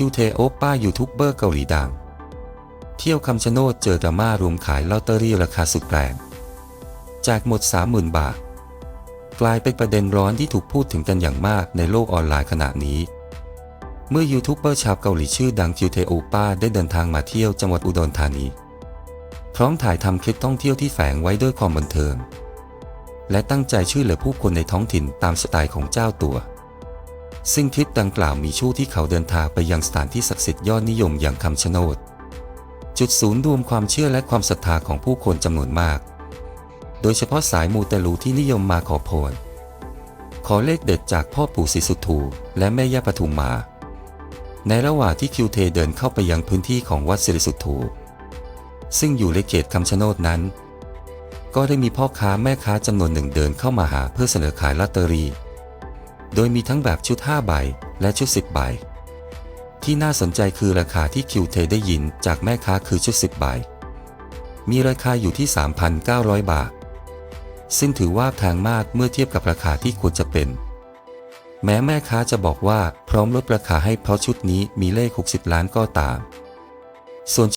คิวเทโอป้ายูทูบเบอร์เกาหลีดัง เที่ยวคำชะโนดเจอดราม่ารวมขายลอตเตอรี่ราคาสุดแรงแจกหมด 30,000 บาท กลายเป็นประเด็นร้อนที่ถูกพูดถึงกันอย่างมากในโลกออนไลน์ขณะนี้ เมื่อยูทูบเบอร์ชาวเกาหลีชื่อดังคิวเทโอป้าได้เดินทางมาเที่ยวจังหวัดอุดรธานี พร้อมถ่ายทำคลิปท่องเที่ยวที่แฝงไว้ด้วยความบันเทิงและตั้งใจช่วยเหลือผู้คนในท้องถิ่นตามสไตล์ของเจ้าตัว ซึ่งทริปดังกล่าวมีช่วงที่เขาเดินทางไปยังสถานที่ศักดิ์สิทธิ์ยอดนิยมอย่างคำชะโนด จุดศูนย์รวมความเชื่อและความศรัทธาของผู้คนจำนวนมาก โดยเฉพาะสายมูเตลูที่นิยมมาขอพรขอเลขเด็ดจากพ่อปู่ศรีสุโธและแม่ย่าปทุมมา ในระหว่างที่คิวเทเดินเข้าไปยังพื้นที่ของวัดสิริสุทโธซึ่งอยู่ในเขตคำชะโนดนั้น ก็ได้มีพ่อค้าแม่ค้าจำนวนหนึ่งเดินเข้ามาหาเพื่อเสนอขายลอตเตอรี่ โดยมีทั้งแบบชุด 5 ใบ และชุด 10 ใบ ที่น่าสนใจคือราคาที่คิวเทได้ยินจากแม่ค้าคือชุด 10 ใบ มีราคาอยู่ที่ 3,900 บาท ซึ่งถือว่าแพงมากเมื่อเทียบกับราคาที่ควรจะเป็น แม้แม่ค้าจะบอกว่าพร้อมลดราคาให้เพราะชุดนี้มีเลข 60 ล้านก็ตาม ส่วน